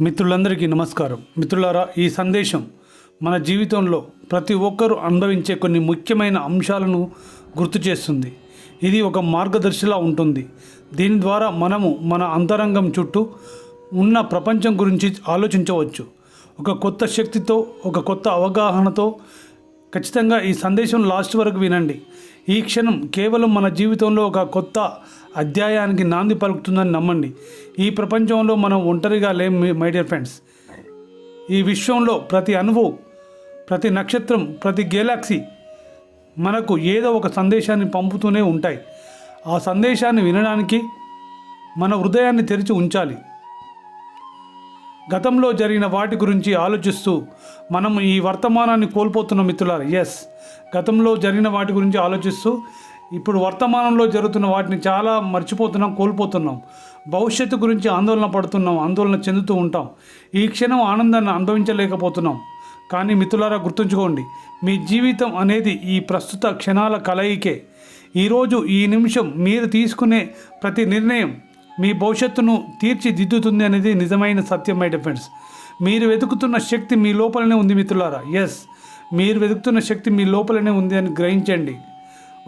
మిత్రులందరికీ నమస్కారం. మిత్రులారా ఈ సందేశం మన జీవితంలో ప్రతి ఒక్కరూ అనుభవించే కొన్ని ముఖ్యమైన అంశాలను గుర్తు చేస్తుంది. ఇది ఒక మార్గదర్శిలా ఉంటుంది. దీని ద్వారా మనము మన అంతరంగం చుట్టూ ఉన్న ప్రపంచం గురించి ఆలోచించవచ్చు. ఒక కొత్త శక్తితో ఒక కొత్త అవగాహనతో ఖచ్చితంగా ఈ సందేశం లాస్ట్ వరకు వినండి. ఈ క్షణం కేవలం మన జీవితంలో ఒక కొత్త అధ్యాయానికి నాంది పలుకుతుందని నమ్మండి. ఈ ప్రపంచంలో మనం ఒంటరిగా లేం మై డియర్ ఫ్రెండ్స్ ఈ విశ్వంలో ప్రతి అణువు ప్రతి నక్షత్రం ప్రతి గెలాక్సీ మనకు ఏదో ఒక సందేశాన్ని పంపుతూనే ఉంటాయి. ఆ సందేశాన్ని వినడానికి మన హృదయాన్ని తెరిచి ఉంచాలి. గతంలో జరిగిన వాటి గురించి ఆలోచిస్తూ మనం ఈ వర్తమానాన్ని కోల్పోతున్న మిత్రులారు. ఎస్ గతంలో జరిగిన వాటి గురించి ఆలోచిస్తూ ఇప్పుడు వర్తమానంలో జరుగుతున్న వాటిని చాలా మర్చిపోతున్నాం కోల్పోతున్నాం. భవిష్యత్తు గురించి ఆందోళన పడుతున్నాం ఆందోళన చెందుతూ ఉంటాం. ఈ క్షణం ఆనందాన్ని అనుభవించలేకపోతున్నాం. కానీ మిత్రులారా గుర్తుంచుకోండి మీ జీవితం అనేది ఈ ప్రస్తుత క్షణాల కలయికే. ఈరోజు ఈ నిమిషం మీరు తీసుకునే ప్రతి నిర్ణయం మీ భవిష్యత్తును తీర్చిదిద్దుతుంది అనేది నిజమైన సత్యం మై డిఫెండ్స్ మీరు వెతుకుతున్న శక్తి మీ లోపలనే ఉంది మిత్రులారా. ఎస్ మీరు వెతుకుతున్న శక్తి మీ లోపలనే ఉంది అని గ్రహించండి.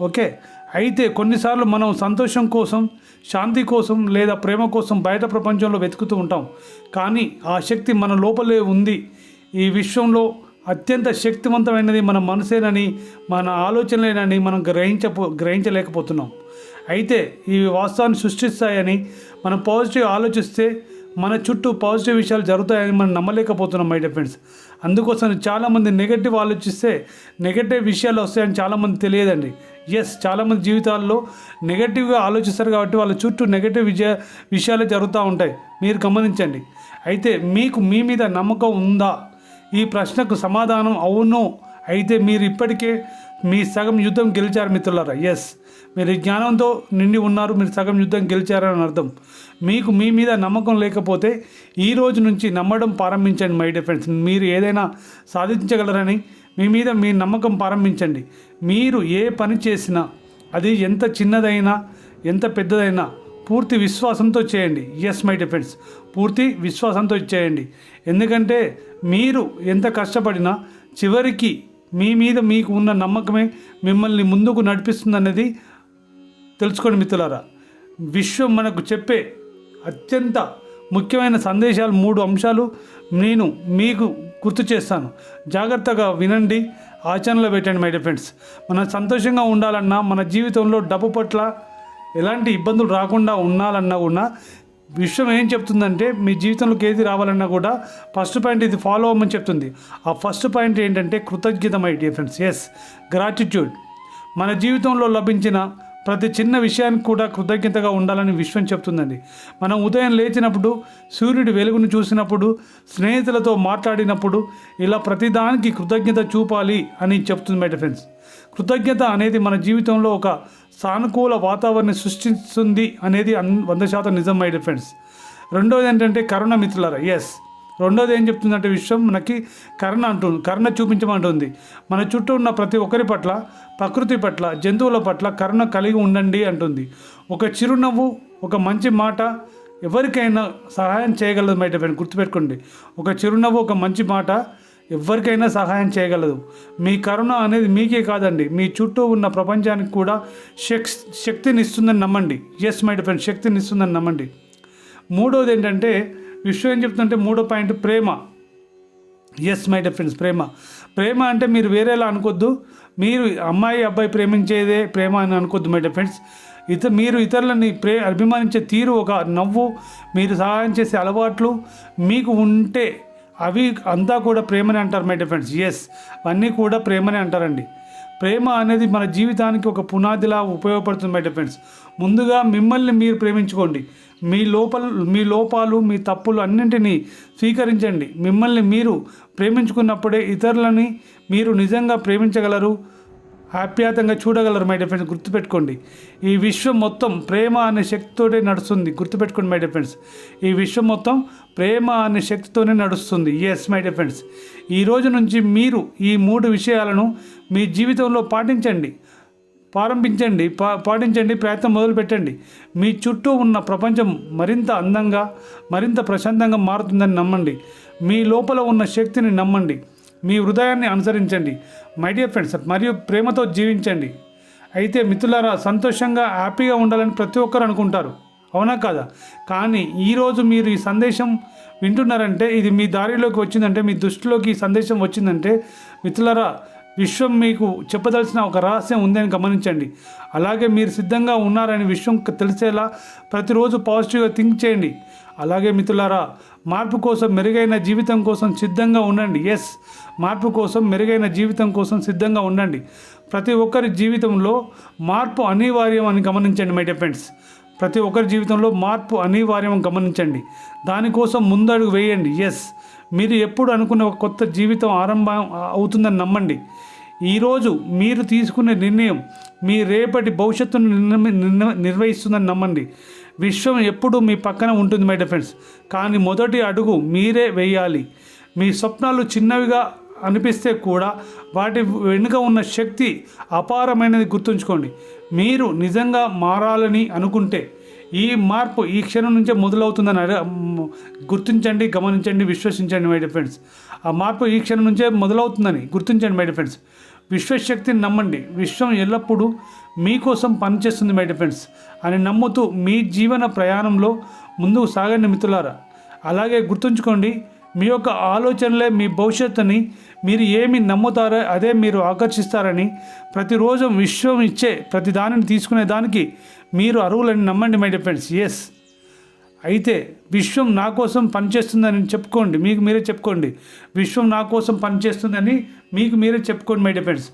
ఓకే అయితే కొన్నిసార్లు మనం సంతోషం కోసం శాంతి కోసం లేదా ప్రేమ కోసం బయట ప్రపంచంలో వెతుకుతూ ఉంటాం. కానీ ఆ శక్తి మన లోపలే ఉంది. ఈ విశ్వంలో అత్యంత శక్తివంతమైనది మన మనసేనని మన ఆలోచనలేనని మనం గ్రహించపో గ్రహించలేకపోతున్నాం. అయితే ఈ వాస్తవాన్ని సృష్టిస్తాయని మనం పాజిటివ్ ఆలోచిస్తే మన చుట్టూ పాజిటివ్ విషయాలు జరుగుతాయని మనం నమ్మలేకపోతున్నాం మై ఫ్రెండ్స్ అందుకోసం చాలామంది నెగటివ్ ఆలోచిస్తే నెగటివ్ విషయాలు వస్తాయని చాలామంది తెలియదండి. ఎస్ చాలామంది జీవితాల్లో నెగటివ్గా ఆలోచిస్తారు కాబట్టి వాళ్ళ చుట్టూ నెగటివ్ విజయ విషయాలే జరుగుతూ ఉంటాయి. మీరు గమనించండి. అయితే మీకు మీ మీద నమ్మకం ఉందా? ఈ ప్రశ్నకు సమాధానం అవును. అయితే మీరు ఇప్పటికే మీ సగం యుద్ధం గెలిచారు మిత్రులారా. ఎస్ మీరు జ్ఞానంతో నిండి ఉన్నారు మీరు సగం యుద్ధం గెలిచారని అర్థం. మీకు మీ మీద నమ్మకం లేకపోతే ఈ రోజు నుంచి నమ్మడం ప్రారంభించండి మై డియర్ ఫ్రెండ్స్. మీరు ఏదైనా సాధించగలరని మీ మీద మీ నమ్మకం ప్రారంభించండి. మీరు ఏ పని చేసినా అది ఎంత చిన్నదైనా ఎంత పెద్దదైనా పూర్తి విశ్వాసంతో చేయండి. ఎస్ మై డిఫెన్స్ పూర్తి విశ్వాసంతో చేయండి. ఎందుకంటే మీరు ఎంత కష్టపడినా చివరికి మీ మీద మీకు ఉన్న నమ్మకమే మిమ్మల్ని ముందుకు నడిపిస్తుందనేది తెలుసుకోండి మిత్రులారా విశ్వం మనకు చెప్పే అత్యంత ముఖ్యమైన సందేశాలు మూడు అంశాలు నేను మీకు గుర్తు చేస్తాను. జాగ్రత్తగా వినండి ఆచరణలో పెట్టండి మై ఫ్రెండ్స్ మనం సంతోషంగా ఉండాలన్నా మన జీవితంలో డబ్బు పట్ల ఎలాంటి ఇబ్బందులు రాకుండా ఉండాలన్నా కూడా విశ్వం ఏం చెప్తుందంటే మీ జీవితంలోకి ఏది రావాలన్నా కూడా ఫస్ట్ పాయింట్ ఇది ఫాలో అవ్వమని చెప్తుంది. ఆ ఫస్ట్ పాయింట్ ఏంటంటే కృతజ్ఞత my dear friends yes gratitude మన జీవితంలో లభించిన ప్రతి చిన్న విషయానికి కూడా కృతజ్ఞతగా ఉండాలని విశ్వం చెప్తుందండి. మనం ఉదయం లేచినప్పుడు సూర్యుడి వెలుగును చూసినప్పుడు స్నేహితులతో మాట్లాడినప్పుడు ఇలా ప్రతిదానికి కృతజ్ఞత చూపాలి అని చెప్తుంది మై ఫ్రెండ్స్. కృతజ్ఞత అనేది మన జీవితంలో ఒక సానుకూల వాతావరణం సృష్టిస్తుంది అనేది అన్ వంద శాతం నిజం మై ఫ్రెండ్స్. రెండోది ఏంటంటే కరుణ మిత్రులారా ఎస్ రెండోది ఏం చెప్తుందంటే విశ్వం మనకి కరుణ అంటుంది కరుణ చూపించమంటుంది. మన చుట్టూ ఉన్న ప్రతి ఒక్కరి పట్ల ప్రకృతి పట్ల జంతువుల పట్ల కరుణ కలిగి ఉండండి అంటుంది. ఒక చిరునవ్వు ఒక మంచి మాట ఎవరికైనా సహాయం చేయగలదు బయట గుర్తుపెట్టుకోండి. ఒక చిరునవ్వు ఒక మంచి మాట ఎవరికైనా సహాయం చేయగలదు. మీ కరుణ అనేది మీకే కాదండి. మీ చుట్టూ ఉన్న ప్రపంచానికి కూడా శక్ శక్తిని ఇస్తుందని నమ్మండి. ఎస్ మై ఫ్రెండ్ శక్తిని ఇస్తుందని నమ్మండి. మూడోది ఏంటంటే విశ్వం ఏం చెప్తుంటే మూడో పాయింట్ ప్రేమ. ఎస్ మై డే ఫ్రెండ్స్ ప్రేమ. ప్రేమ అంటే మీరు వేరేలా అనుకోద్దు. మీరు అమ్మాయి అబ్బాయి ప్రేమించేదే ప్రేమ అని అనుకోద్దు మై డే ఫ్రెండ్స్ ఇత మీరు ఇతరులని ప్రే అభిమానించే తీరు ఒక నవ్వు మీరు సహాయం చేసే అలవాట్లు మీకు ఉంటే అవి అంతా కూడా ప్రేమనే అంటారు మై డే ఫ్రెండ్స్ ఎస్ అన్నీ కూడా ప్రేమనే అంటారండి. ప్రేమ అనేది మన జీవితానికి ఒక పునాదిలా ఉపయోగపడుతుంది మై ఫ్రెండ్స్ ముందుగా మిమ్మల్ని మీరు ప్రేమించుకోండి. మీ లోపల మీ లోపాలు మీ తప్పులు అన్నింటినీ స్వీకరించండి. మిమ్మల్ని మీరు ప్రేమించుకున్నప్పుడే ఇతరులని మీరు నిజంగా ప్రేమించగలరు ఆప్యాతంగా చూడగలరు మై డిఫెన్స్ గుర్తుపెట్టుకోండి. ఈ విశ్వం మొత్తం ప్రేమ అనే శక్తితోనే నడుస్తుంది. గుర్తుపెట్టుకోండి మై డిఫెన్స్ ఈ విశ్వం మొత్తం ప్రేమ అనే శక్తితోనే నడుస్తుంది. ఎస్ మై డిఫెన్స్ ఈ రోజు నుంచి మీరు ఈ మూడు విషయాలను మీ జీవితంలో పాటించండి. ప్రారంభించండి పా పాటించండి ప్రయత్నం మొదలు పెట్టండి మీ చుట్టూ ఉన్న ప్రపంచం మరింత అందంగా మరింత ప్రశాంతంగా మారుతుందని నమ్మండి. మీ లోపల ఉన్న శక్తిని నమ్మండి. మీ హృదయాన్ని అనుసరించండి. మై డియర్ ఫ్రెండ్స్ మరియు ప్రేమతో జీవించండి. అయితే మిత్రులారా సంతోషంగా హ్యాపీగా ఉండాలని ప్రతి ఒక్కరు అనుకుంటారు. అవునా కాదా? కానీ ఈరోజు మీరు ఈ సందేశం వింటున్నారంటే ఇది మీ దారిలోకి వచ్చిందంటే మీ దృష్టిలోకి ఈ సందేశం వచ్చిందంటే మిత్రులారా విశ్వం మీకు చెప్పదలసిన ఒక రహస్యం ఉందని గమనించండి. అలాగే మీరు సిద్ధంగా ఉన్నారని విశ్వం తెలిసేలా ప్రతిరోజు పాజిటివ్గా థింక్ చేయండి. అలాగే మిత్రులారా మార్పు కోసం మెరుగైన జీవితం కోసం సిద్ధంగా ఉండండి. ఎస్ మార్పు కోసం మెరుగైన జీవితం కోసం సిద్ధంగా ఉండండి. ప్రతి ఒక్కరి జీవితంలో మార్పు అనివార్యం అని గమనించండి మై డియర్ ఫ్రెండ్స్ ప్రతి ఒక్కరి జీవితంలో మార్పు అనివార్యం గమనించండి. దానికోసం ముందడుగు వేయండి. ఎస్ మీరు ఎప్పుడు అనుకున్న ఒక కొత్త జీవితం ఆరంభం అవుతుందని నమ్మండి. ఈరోజు మీరు తీసుకునే నిర్ణయం మీ రేపటి భవిష్యత్తును నిర్ణ- నిర్వహిస్తుందని నమ్మండి. విశ్వం ఎప్పుడూ మీ పక్కన ఉంటుంది మై ఫ్రెండ్స్ కానీ మొదటి అడుగు మీరే వేయాలి. మీ స్వప్నాలు చిన్నవిగా అనిపిస్తే కూడా వాటి వెనుక ఉన్న శక్తి అపారమైనది గుర్తుంచుకోండి. మీరు నిజంగా మారాలని అనుకుంటే ఈ మార్పు ఈ క్షణం నుంచే మొదలవుతుందని గుర్తించండి గమనించండి విశ్వసించండి మై ఫ్రెండ్స్ ఆ మార్పు ఈ క్షణం నుంచే మొదలవుతుందని గుర్తించండి మై ఫ్రెండ్స్ విశ్వశక్తిని నమ్మండి. విశ్వం ఎల్లప్పుడూ మీకోసం పనిచేస్తుంది మై ఫ్రెండ్స్ అని నమ్ముతూ మీ జీవన ప్రయాణంలో ముందుకు సాగండి మిత్రులారా. అలాగే గుర్తుంచుకోండి మీ యొక్క ఆలోచనలే మీ భవిష్యత్తుని మీరు ఏమి నమ్ముతారో అదే మీరు ఆకర్షిస్తారని ప్రతిరోజు విశ్వం ఇచ్చే ప్రతి దానిని తీసుకునే దానికి మీరు అరువులని నమ్మండి మై డియర్ ఫ్రెండ్స్ ఎస్ అయితే విశ్వం నా కోసం పనిచేస్తుందని చెప్పుకోండి మీకు మీరే చెప్పుకోండి. విశ్వం నా కోసం పనిచేస్తుందని మీకు మీరే చెప్పుకోండి మై డియర్ ఫ్రెండ్స్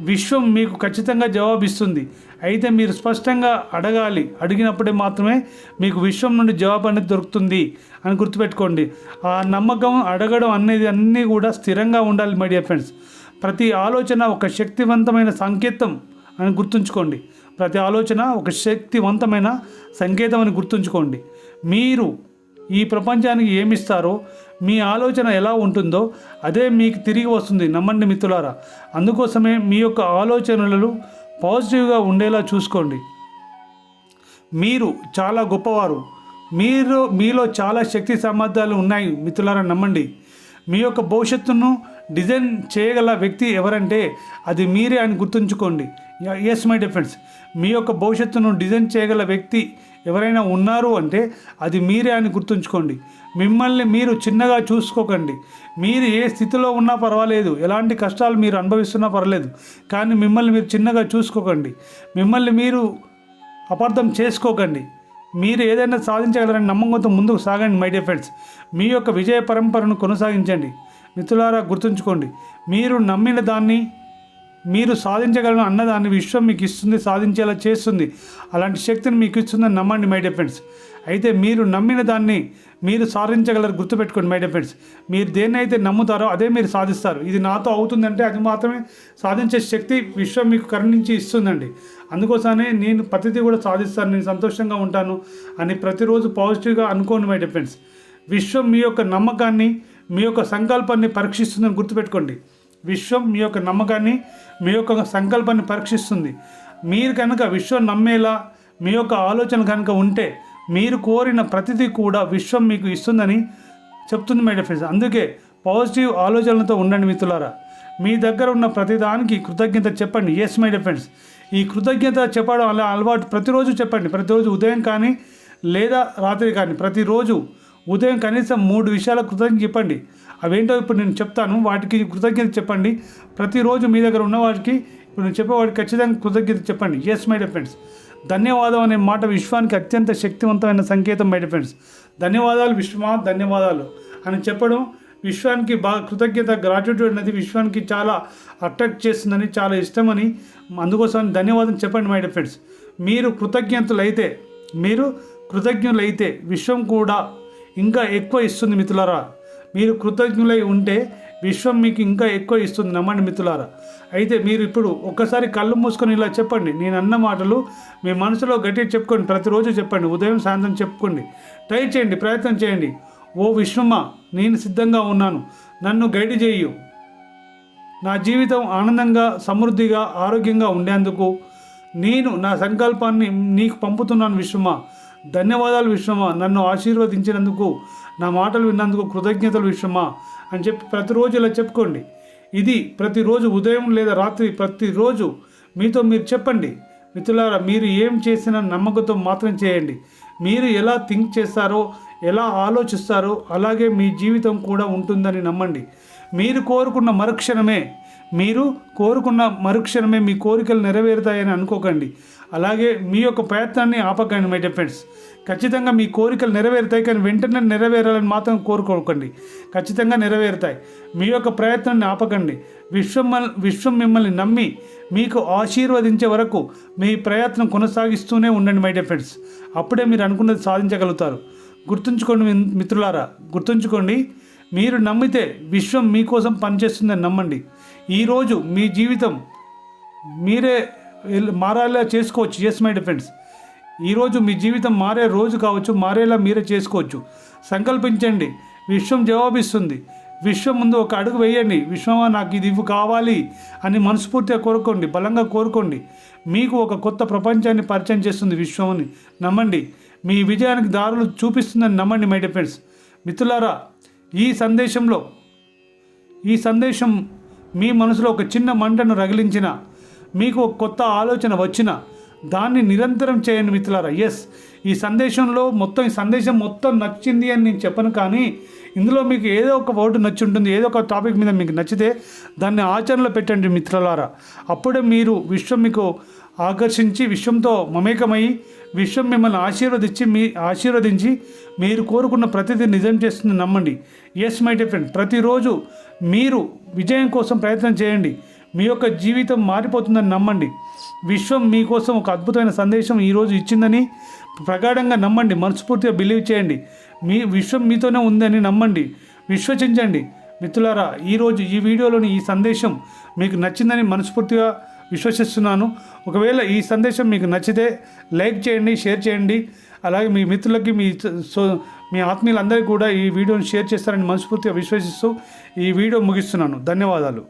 విశ్వం మీకు ఖచ్చితంగా జవాబిస్తుంది. అయితే మీరు స్పష్టంగా అడగాలి. అడిగినప్పుడే మాత్రమే మీకు విశ్వం నుండి జవాబు అనేది దొరుకుతుంది అని గుర్తుపెట్టుకోండి. ఆ నమ్మకం అడగడం అనేది అన్నీ కూడా స్థిరంగా ఉండాలి మై డియర్ ఫ్రెండ్స్. ప్రతి ఆలోచన ఒక శక్తివంతమైన సంకేతం అని గుర్తుంచుకోండి. ప్రతి ఆలోచన ఒక శక్తివంతమైన సంకేతం అని గుర్తుంచుకోండి. మీరు ఈ ప్రపంచానికి ఏమిస్తారో మీ ఆలోచన ఎలా ఉంటుందో అదే మీకు తిరిగి వస్తుంది. నమ్మండి మిత్రులారా అందుకోసమే మీ యొక్క ఆలోచనలు పాజిటివ్గా ఉండేలా చూసుకోండి. మీరు చాలా గొప్పవారు. మీరు మీలో చాలా శక్తి సామర్థ్యాలు ఉన్నాయి. మిత్రులారా నమ్మండి. మీ యొక్క భవిష్యత్తును డిజైన్ చేయగల వ్యక్తి ఎవరంటే అది మీరే అని గుర్తుంచుకోండి. ఎస్ మై డిఫెన్స్ మీ యొక్క భవిష్యత్తును డిజైన్ చేయగల వ్యక్తి ఎవరైనా ఉన్నారు అంటే అది మీరే అని గుర్తుంచుకోండి. మిమ్మల్ని మీరు చిన్నగా చూసుకోకండి. మీరు ఏ స్థితిలో ఉన్నా పర్వాలేదు. ఎలాంటి కష్టాలు మీరు అనుభవిస్తున్నా పర్వాలేదు. కానీ మిమ్మల్ని మీరు చిన్నగా చూసుకోకండి. మిమ్మల్ని మీరు అపార్థం చేసుకోకండి. మీరు ఏదైనా సాధించగలరని నమ్మకంతో ముందుకు సాగండి మై డియర్ ఫ్రెండ్స్. మీ యొక్క విజయ పరంపరను కొనసాగించండి. మిత్రులారా గుర్తుంచుకోండి. మీరు నమ్మిన దాన్ని మీరు సాధించగలను అన్నదాన్ని విశ్వం మీకు ఇస్తుంది సాధించేలా చేస్తుంది. అలాంటి శక్తిని మీకు ఇస్తుందని నమ్మండి మై డిఫెండ్స్ అయితే మీరు నమ్మిన దాన్ని మీరు సాధించగలరు గుర్తుపెట్టుకోండి మై డిఫెండ్స్ మీరు దేన్నైతే నమ్ముతారో అదే మీరు సాధిస్తారు. ఇది నాతో అవుతుందంటే అది మాత్రమే సాధించే శక్తి విశ్వం మీకు కరుణించి ఇస్తుందండి. అందుకోసమే నేను ప్రతిదీ కూడా సాధిస్తాను నేను సంతోషంగా ఉంటాను అని ప్రతిరోజు పాజిటివ్గా అనుకోండి మై డిఫెండ్స్ విశ్వం మీ యొక్క నమ్మకాన్ని మీ యొక్క సంకల్పాన్ని పరీక్షిస్తుందని గుర్తుపెట్టుకోండి. విశ్వం మీ యొక్క నమ్మకాన్ని మీ యొక్క సంకల్పాన్ని పరీక్షిస్తుంది. మీరు కనుక విశ్వం నమ్మేలా మీ యొక్క ఆలోచన కనుక ఉంటే మీరు కోరిన ప్రతిదీ కూడా విశ్వం మీకు ఇస్తుందని చెప్తుంది మై ఫ్రెండ్స్. అందుకే పాజిటివ్ ఆలోచనలతో ఉండండి మిత్రులారా. మీ దగ్గర ఉన్న ప్రతిదానికి కృతజ్ఞత చెప్పండి. ఎస్ మై ఫ్రెండ్స్ ఈ కృతజ్ఞత చెప్పడం అలా అలవాటు ప్రతిరోజు చెప్పండి. ప్రతిరోజు ఉదయం కానీ లేదా రాత్రి కానీ ప్రతిరోజు ఉదయం కనీసం మూడు విషయాల కృతజ్ఞత చెప్పండి. అవేంటో ఇప్పుడు నేను చెప్తాను. వాటికి కృతజ్ఞత చెప్పండి. ప్రతిరోజు మీ దగ్గర ఉన్న వాటికి ఇప్పుడు నేను చెప్పేవాడికి ఖచ్చితంగా కృతజ్ఞత చెప్పండి. ఎస్ మై ఫ్రెండ్స్ ధన్యవాదం అనే మాట విశ్వానికి అత్యంత శక్తివంతమైన సంకేతం మై డియర్ ఫ్రెండ్స్ ధన్యవాదాలు విశ్వమా ధన్యవాదాలు అని చెప్పడం విశ్వానికి బాగా కృతజ్ఞత గ్రాట్యూట్యూడ్ అనేది విశ్వానికి చాలా అట్రాక్ట్ చేస్తుందని చాలా ఇష్టమని అందుకోసం ధన్యవాదం చెప్పండి మై ఫ్రెండ్స్ మీరు కృతజ్ఞతలైతే మీరు కృతజ్ఞులైతే విశ్వం కూడా ఇంకా ఎక్కువ ఇస్తుంది మిత్రులారా. మీరు కృతజ్ఞులై ఉంటే విశ్వం మీకు ఇంకా ఎక్కువ ఇస్తుంది. నమ్మండి మిత్రులారా. అయితే మీరు ఇప్పుడు ఒక్కసారి కళ్ళు మూసుకొని ఇలా చెప్పండి. నేను అన్న మాటలు మీ మనసులో గట్టిగా చెప్పుకోండి ప్రతిరోజు చెప్పండి. ఉదయం సాయంత్రం చెప్పుకోండి. ట్రై చేయండి ప్రయత్నం చేయండి. ఓ విశ్వమా నేను సిద్ధంగా ఉన్నాను. నన్ను గైడ్ చేయు. నా జీవితం ఆనందంగా సమృద్ధిగా ఆరోగ్యంగా ఉండేందుకు నేను నా సంకల్పాన్ని నీకు పంపుతున్నాను విశ్వమా ధన్యవాదాలు విశ్వమా నన్ను ఆశీర్వదించినందుకు నా మాటలు విన్నందుకు కృతజ్ఞతలు విశ్వమా అని చెప్పి ప్రతిరోజు ఇలా చెప్పుకోండి. ఇది ప్రతిరోజు ఉదయం లేదా రాత్రి ప్రతిరోజు మీతో మీరు చెప్పండి. మిత్రులారా మీరు ఏం చేసినా నమ్మకంతో మాత్రం చేయండి. మీరు ఎలా థింక్ చేస్తారో ఎలా ఆలోచిస్తారో అలాగే మీ జీవితం కూడా ఉంటుందని నమ్మండి. మీరు కోరుకున్న మరుక్షణమే మీరు కోరుకున్న మరుక్షణమే మీ కోరికలు నెరవేరుతాయని అనుకోకండి. అలాగే మీ యొక్క ప్రయత్నాన్ని ఆపకండి మై ఫ్రెండ్స్ ఖచ్చితంగా మీ కోరికలు నెరవేరుతాయి కానీ వెంటనే నెరవేరాలని మాత్రం కోరుకోకండి. ఖచ్చితంగా నెరవేరుతాయి. మీ యొక్క ప్రయత్నాన్ని ఆపకండి. విశ్వం విశ్వం మిమ్మల్ని నమ్మి మీకు ఆశీర్వదించే వరకు మీ ప్రయత్నం కొనసాగిస్తూనే ఉండండి మై ఫ్రెండ్స్ అప్పుడే మీరు అనుకున్నది సాధించగలుగుతారు. గుర్తుంచుకోండి మిత్రులారా గుర్తుంచుకోండి. మీరు నమ్మితే విశ్వం మీకోసం పనిచేస్తుందని నమ్మండి. ఈరోజు మీ జీవితం మీరే మారేలా చేసుకోవచ్చు. ఎస్ మై ఫ్రెండ్స్ ఈరోజు మీ జీవితం మారే రోజు కావచ్చు మారేలా మీరే చేసుకోవచ్చు. సంకల్పించండి. విశ్వం జవాబిస్తుంది. విశ్వం ముందు ఒక అడుగు వేయండి. విశ్వమా నాకు ఇది ఇవి కావాలి అని మనస్ఫూర్తిగా కోరుకోండి. బలంగా కోరుకోండి. మీకు ఒక కొత్త ప్రపంచాన్ని పరిచయం చేస్తుంది విశ్వమని నమ్మండి. మీ విజయానికి దారులు చూపిస్తుందని నమ్మండి మై డిఫెండ్స్ మిత్రులారా ఈ సందేశంలో ఈ సందేశం మీ మనసులో ఒక చిన్న మంటను రగిలించిన మీకు ఒక కొత్త ఆలోచన వచ్చిన దాన్ని నిరంతరం చేయండి మిత్రులారా ఎస్ ఈ సందేశంలో మొత్తం ఈ సందేశం మొత్తం నచ్చింది అని నేను చెప్పను కానీ ఇందులో మీకు ఏదో ఒక వర్డ్ నచ్చి ఉంటుంది ఏదో ఒక టాపిక్ మీద మీకు నచ్చితే దాన్ని ఆచరణలో పెట్టండి మిత్రులారా. అప్పుడే మీరు విశ్వం మీకు ఆకర్షించి విశ్వంతో మమేకమై విశ్వం మిమ్మల్ని ఆశీర్వదించి మీ ఆశీర్వదించి మీరు కోరుకున్న ప్రతిదీ నిజం చేస్తుంది నమ్మండి. ఎస్ మై డిఫరెంట్ ప్రతిరోజు మీరు విజయం కోసం ప్రయత్నం చేయండి. మీ యొక్క జీవితం మారిపోతుందని నమ్మండి. విశ్వం మీకోసం ఒక అద్భుతమైన సందేశం ఈరోజు ఇచ్చిందని ప్రగాఢంగా నమ్మండి. మనస్ఫూర్తిగా బిలీవ్ చేయండి. మీ విశ్వం మీతోనే ఉందని నమ్మండి. విశ్వసించండి. మిత్రులారా ఈరోజు ఈ వీడియోలోని ఈ సందేశం మీకు నచ్చిందని మనస్ఫూర్తిగా విశ్వసిస్తున్నాను. ఒకవేళ ఈ సందేశం మీకు నచ్చితే లైక్ చేయండి షేర్ చేయండి. అలాగే మీ మిత్రులకి మీ సో మీ ఆత్మీయులందరికీ కూడా ఈ వీడియోని షేర్ చేస్తారని మనస్ఫూర్తిగా విశ్వసిస్తూ ఈ వీడియో ముగిస్తున్నాను. ధన్యవాదాలు.